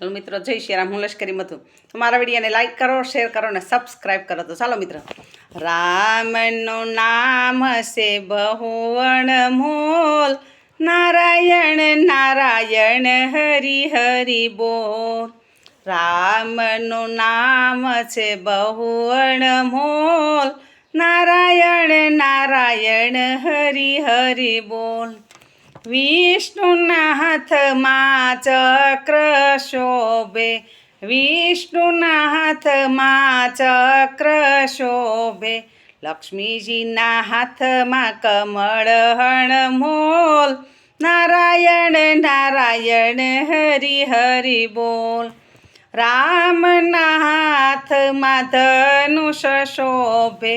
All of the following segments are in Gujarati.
ચાલો મિત્રો, જય શ્રી રામ. હું લશ્કરી તો મારા વિડીયોને લાઈક કરો શેર કરો અને સબસ્ક્રાઈબ કરો તો ચાલો મિત્રો. રામનું નામ છે બહુવણ મોલ. નારાયણ નારાયણ, હરિ હરિ બોલ. રામનું નામ છે બહુવણ મોલ. નારાયણ નારાયણ, હરિ હરિ બોલ. વિષ્ણુના હાથમાં ચક્ર શોભે વિષ્ણુના હાથમાં ચક્ર શોભે લક્ષ્મીજીના હાથમાં કમળ હણમોલ, નારાયણ નારાયણ હરિ હરિ બોલ. રામના હાથમાં ધનુષ શોભે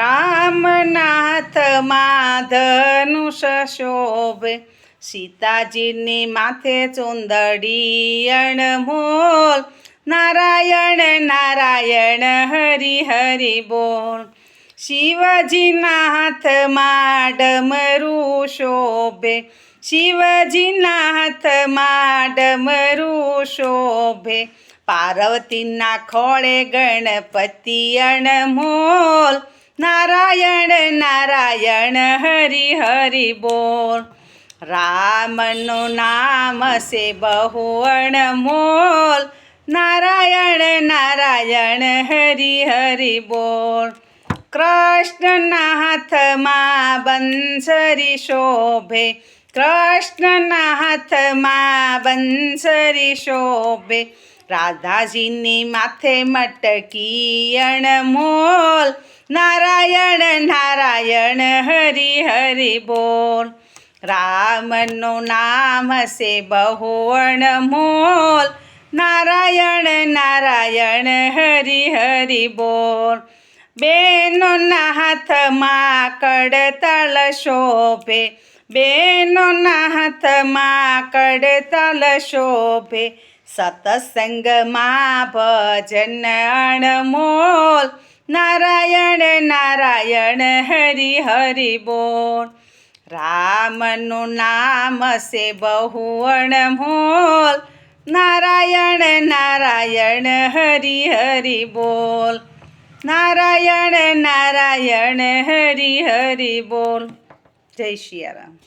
રામના હાથમાં ધનુષ શોભે સીતાજીની માથે ચુંદડી અણમોલ. નારાયણ નારાયણ, હરિ હરિ બોલ. શિવજીના હાથમાં ડમરું શોભે. શિવજીના હાથમાં ડમરું શોભે. પાર્વતીના ખોળે ગણપતિ અણમોલ. નારાયણ નારાયણ, હરિ હરિ બોલ. રામનું નામ છે બહુ અણમોલ નારાયણ નારાયણ, હરિ હરિ બોલ. કૃષ્ણના હાથમાં બંસરી શોભે. કૃષ્ણના હાથમાં બંસરી શોભે. રાધાજીની માથે મટકી અણમોલ નારાયણ નારાયણ, હરિ હરિ બોલ. રામનું નામ હશે બહુ અણમોલ નારાયણ નારાયણ, હરિ હરિ બોલ. બેનોના હાથમાં કડતાલ શોભે. બેનોના હાથમાં કડતાલ શોભે. સતસંગમાં ભજન અણમોલ. નારાયણ નારાયણ, હરિ હરિ બોલ. રામનું નામ છે બહુ અણમોલ નારાયણ નારાયણ, હરિ હરિ બોલ. નારાયણ નારાયણ, હરિ હરિ બોલ. જય શિયારામ.